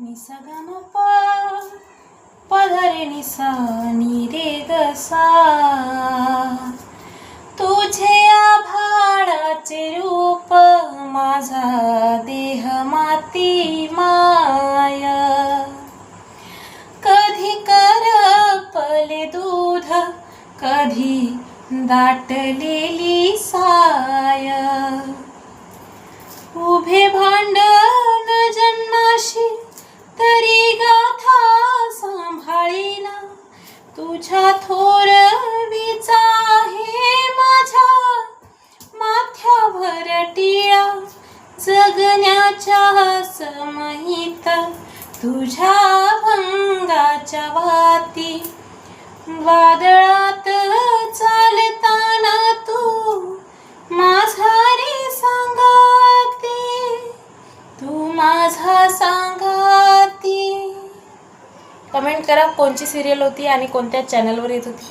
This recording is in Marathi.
निसा प पधरे निसा निरे रे ग तुझे आभाळाचे रूप माझा देह माती माय। कधी करपले दूध कधी दाटलेली साय। उभे भांडण तुझ्या थोर विचा आहे माझ्या माथ्यावर टिळा. जगण्याच्या समहित तुझ्या भंगाच्या वाती. वादळात चालताना तू माझा रे सांगाती. तू माझा सांग कमेंट करा कोणची सिरियल होती आणि कोणत्या चॅनलवर येत होती.